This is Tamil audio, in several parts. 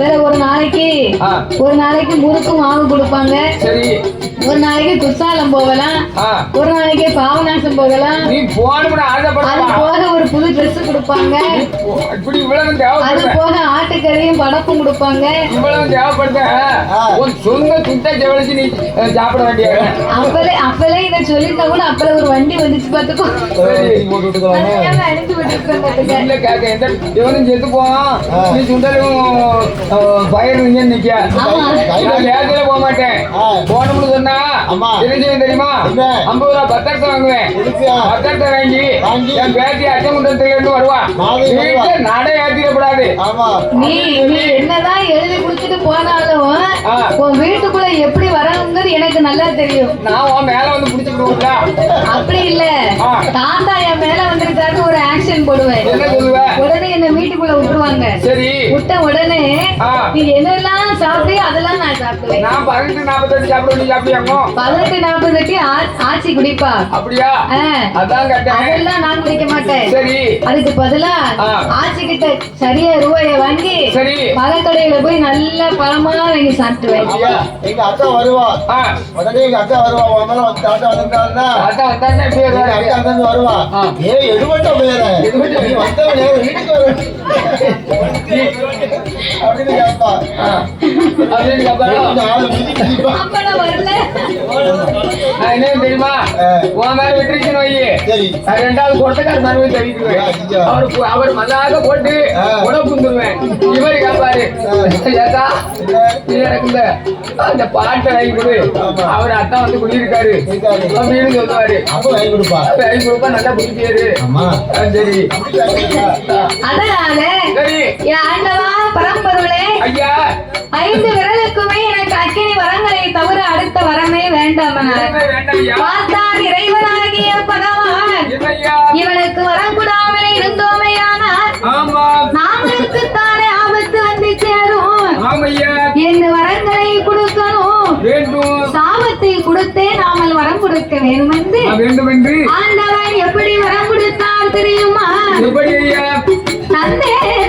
வேற ஒரு நாளைக்கு. ஒரு நாளைக்கு முறுக்கு மாவு கொடுப்பாங்க சரி ஒரு நாளைக்கு குற்றாலம் போகலாம். ஒரு நாளைக்கு பாவநாசம் போகலாம். நீ போகணும்னு அது ஆசைப்படுறா போக ஒரு புது Dress கொடுப்பாங்க. இப்படி இவ்வளவு அது தேவைப்படுது போக ஆட்டுக்கறியும் படப்பும் கொடுப்பாங்க. இவ்வளவு தேவைப்படுது. உன் சொந்த துட்ட நீ அஹ், சாப்பிட வேண்டிய அப்பலே அப்பலே இதை சொல்லிட்டா கூட அப்பல ஒரு வண்டி வந்துச்சு பார்த்துக்கோ. அனுப்பி விட்டுருக்கேன் பார்த்துக்க. இல்ல கேக்க எந்த இவனும் செத்து போவான். நீ சுண்டலும் பயிர் இங்க நிக்க ஆமா. நான் வேகத்துல போக மாட்டேன். ஆ. போனோம்னு சொன்னா தெரியுமா? என்ன? ஐம்பது ரூபா பத்திரத்தை வாங்குவேன்? பத்திரத்தை வாங்கி? என் பேத்தி அச்சமுண்டத்துல இருந்து வருவா. வீட்டுல நடை ஏத்திடக்கூடாது. ஆமா. நீ என்னதான் எழுதி குடுத்துட்டு போனாலும். உன் வீட்டுக்குள்ள எப்படி வரணுங்கிறது எனக்கு நல்லா தெரியும். நான் உன் மேல வந்து புடிச்சுக்கிடுவோம்ல அப்படி இல்ல. தாத்தா என் மேல வந்திருக்காரு ஒரு ஆக்ஷன் போடுவேன். உடனே என்ன வீட்டுக்குள்ள விட்டுருவாங்க. சரி. விட்ட உடனே. நீ என்னெல்லாம் சாப்பிட்டியோ அதெல்லாம் நான் சாப்பிடுவேன். நான் பதினெட்டு நாற்பத்தெட்டு சாப்பிட நீ சாப்பிடியாமோ பதினெட்டு நாற்பது கட்டி ஆ- ஆச்சி குடிப்பா. அப்படியா. அதான் கேட்டேன். அதெல்லாம் நான் குடிக்க மாட்டேன். சரி. அதுக்கு பதிலா. ஆச்சி கிட்ட சரியா ரூபாய வாங்கி சரி. பழக்கடையில போய் நல்ல பழமா வாங்கி சாப்பிட்டுவேன். எங்க அக்கா வருவா. உடனே எங்க அக்கா வருவா. மேல வந்து தாத்தா இப்படி எங்க வருவாரு. அக்கா அங்கிருந்து வருவா. ஏ எடுபட்ட பேர எடுபட்ட நீ வந்த நேரம் வீட்டுக்கு வர. அப்படின்னு கேட்பா என்ன தெரியுமா. உன் மேல ரெண்டாவது தெரிவிக்குவேன். அவர் மல்லாக போட்டு ஆ. உடம்பு குந்துருவேன் இவர் கேட்பாரு ஏக்கா நீ எனக்கு இந்த அந்த பாட்டை வாங்கி கொடு. அவர் அத்தான் வந்து குடியிருக்காரு. அப்படின்னு சொல்லுவாரு அப்ப வாங்கி கொடுப்பா வாங்கி கொடுப்பா நல்லா குடிப்பாரு ஆமா ஆ, சரி அப்படி கேட்கறீங்களா? அதனால சரி என் ஆண்டவா ஐயா. ஐந்து விரலுக்குமே எனக்கு அக்கினி வரங்களை தவிர அடுத்த வரமே வேண்டாம் பார்த்தான் இறைவனாகிய பகவான். இவனுக்கு வரம் கூடாமலே இருந்தோமையானால் ஆமா நாமளுக்கு தானே ஆபத்து வந்து சேரும். இந்த வரங்களை கொடுக்கணும். சாபத்தை கொடுத்தே நாமல் வரம் கொடுக்க வேண்டும் என்று ஆண்டவன் எப்படி வரம் கொடுத்தார் தெரியுமா? எப்படி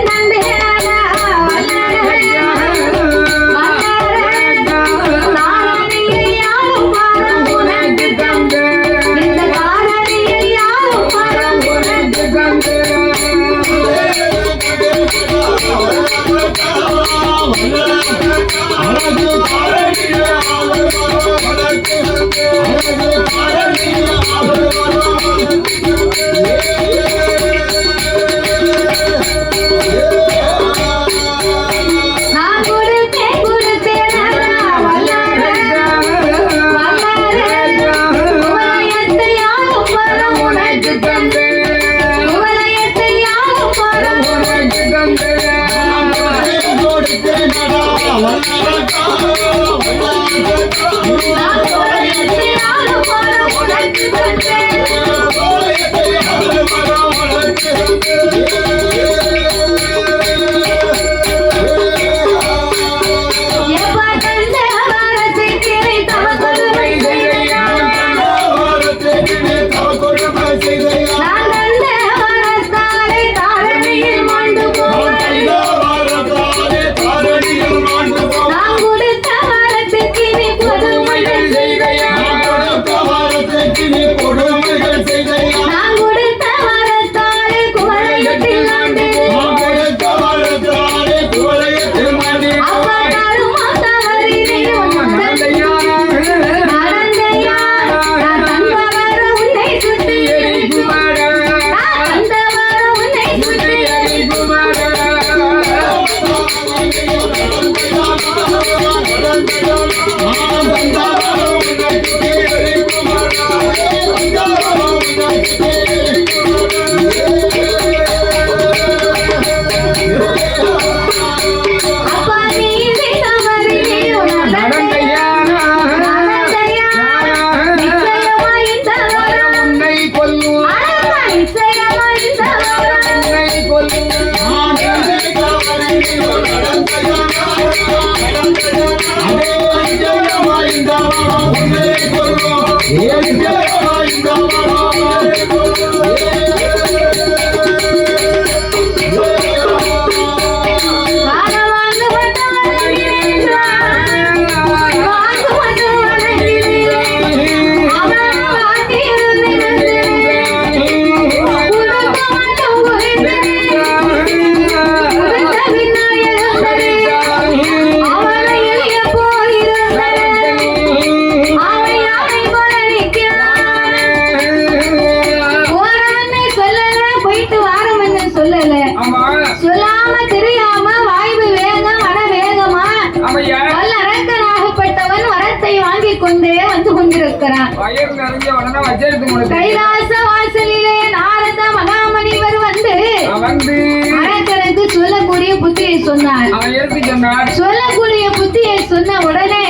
சொல்லக்கூடிய புத்தியை சொன்ன உடனே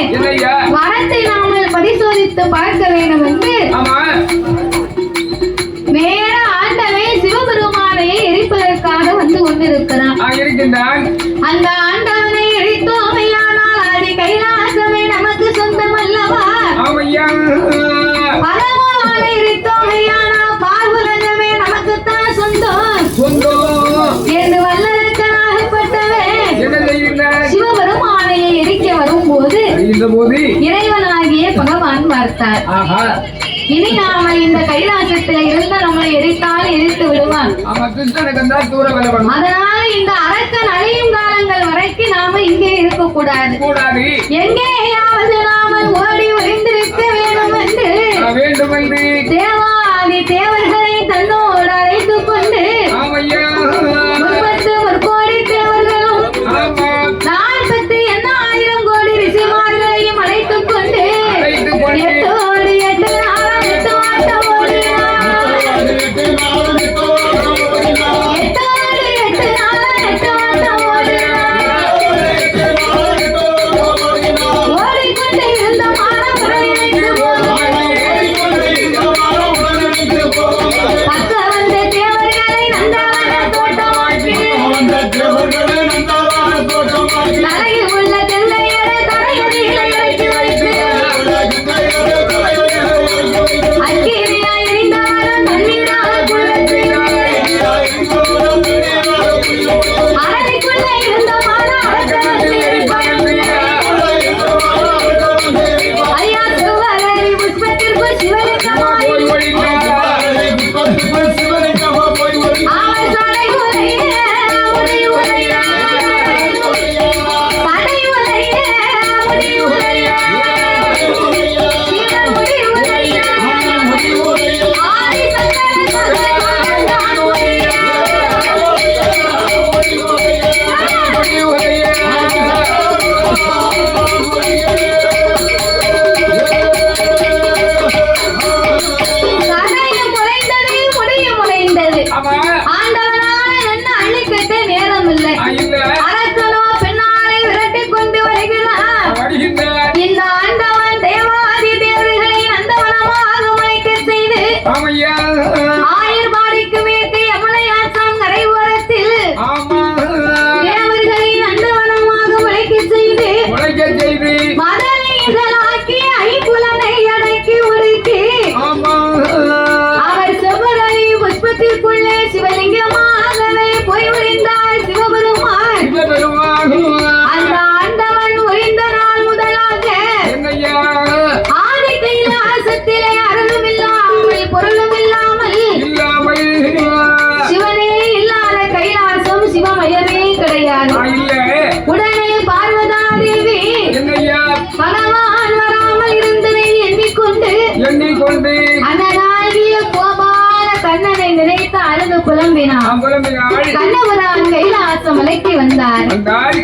மரத்தை நாமல் பரிசோதித்து பார்க்க வேண்டும் என்று நேர ஆண்டவை சிவபெருமானை எரிப்பதற்காக வந்து கொண்டிருக்கிறான். அந்த ஆண்டவனை எரித்தோமையானால் அது கைலாசமே நமக்கு சொந்தம் அல்லவா பார்த்தார் இனி நாம இந்த கைலாசத்தில் இருந்த நம்மளை எரித்தால் எரித்து விடுவான். அதனால இந்த அரக்கன் அழியும் காலங்கள் வரைக்கும் நாம இங்கே இருக்க கூடாது. எங்கேயாவது நாம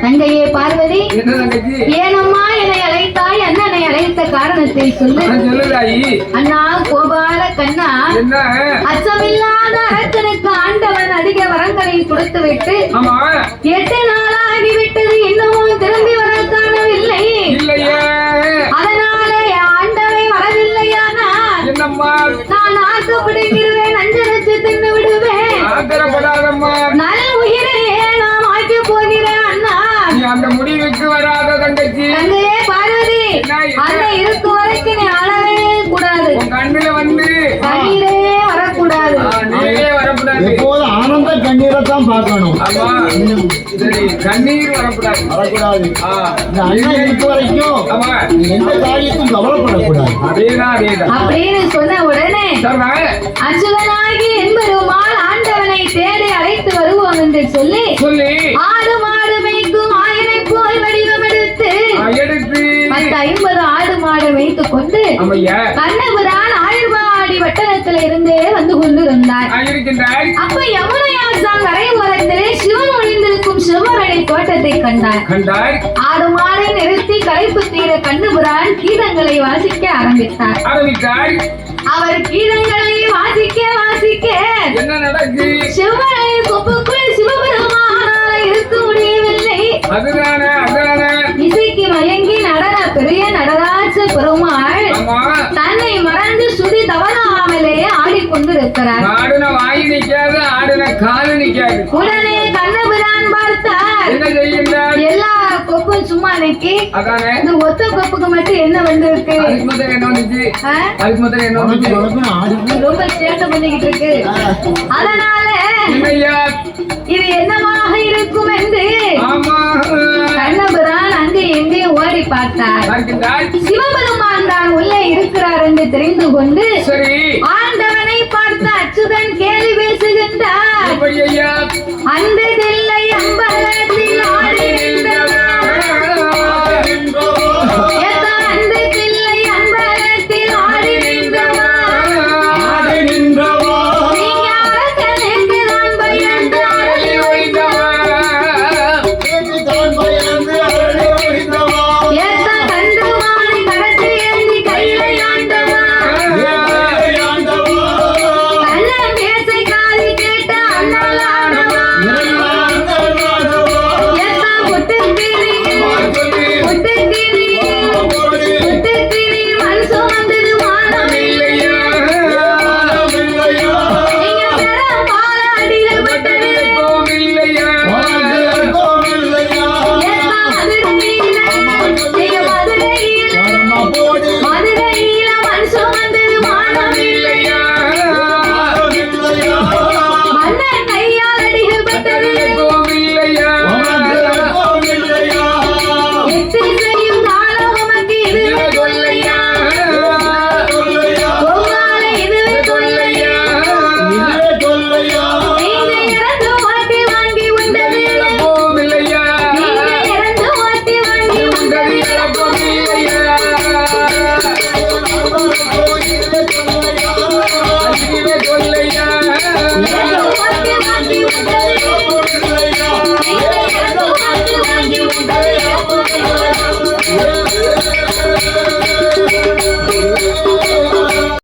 தங்கையே பார்வதி ஏனம்மா என்னை அழைத்தாய் அண்ணனை அழைத்த காரணத்தை சொல்லு. அண்ணா கோபால கண்ணா அச்சமில்லாத அரசனுக்கு ஆண்டவன் அதிக வரங்களை கொடுத்து விட்டு தான் பார்க்கணும். எந்த காரியத்தும் கவலைப்படக்கூடாது. ஆண்டவனை தேடி அழைத்து வருவோம் என்று சொல்லி சொல்லி ஆடு மாடு மேய்க்கும் ஆயனை போய் வடிவம் எடுத்து ஐம்பது ஆடு மாடு மேய்த்து கொண்டு கண்ணபுரான் ஆழ்வாடி வட்டணத்துல இருந்தே வந்து கொண்டிருந்தார். அப்ப யமுன அரசாங்கரை மரத்திலே சிவன் ஒளிந்திருக்கும் சிவமரணி தோட்டத்தை கண்டார். கண்டாய். ஆடு மாடை நிறுத்தி களைப்பு தீர கண்ணுபுரான் கீதங்களை வாசிக்க ஆரம்பித்தார். ஆரம்பித்தாய். அவர் கீதங்களை வாசிக்க வாசிக்க என்ன நடக்கு? சிவமரணி கொப்புக்குள் சிவபெருமானால இருக்க முடியவில்லை. அதுதான அதுதான. இசைக்கு மயங்கி நடன பெரிய நடராஜ பெருமாள் தன்னை மறந்து சுதி தவறாமலே ஆடிக்கொண்டிருக்கிறார். வாயு நிற்காது நிக்காது உடனே கண்ணபிரான் பார்த்தார் என்ன செய்கின்றார் எல்லா கொப்பும் சும்மா நிக்கி அதானே? இந்த ஒத்த கொப்புக்கு மட்டும் என்ன வந்திருக்கு? அதுக்கு முதல்ல என்ன வந்துச்சு? அதுக்கு முதல்ல என்ன வந்துச்சு? ரொம்ப சேட்டை பண்ணிக்கிட்டு இருக்கு. அதனால இது என்னமாக இருக்கும் என்று ஆமா கண்ணபிரான் அங்கே எங்கே ஓடி பார்த்தார். சிவபெருமான் தான் உள்ளே இருக்கிறார் என்று தெரிந்து கொண்டு சரி. ஆண்டவனை பார்த்து அச்சுதன் கேலி பேசுகின்றார் அந்த தில்லை அம்பலத்தில்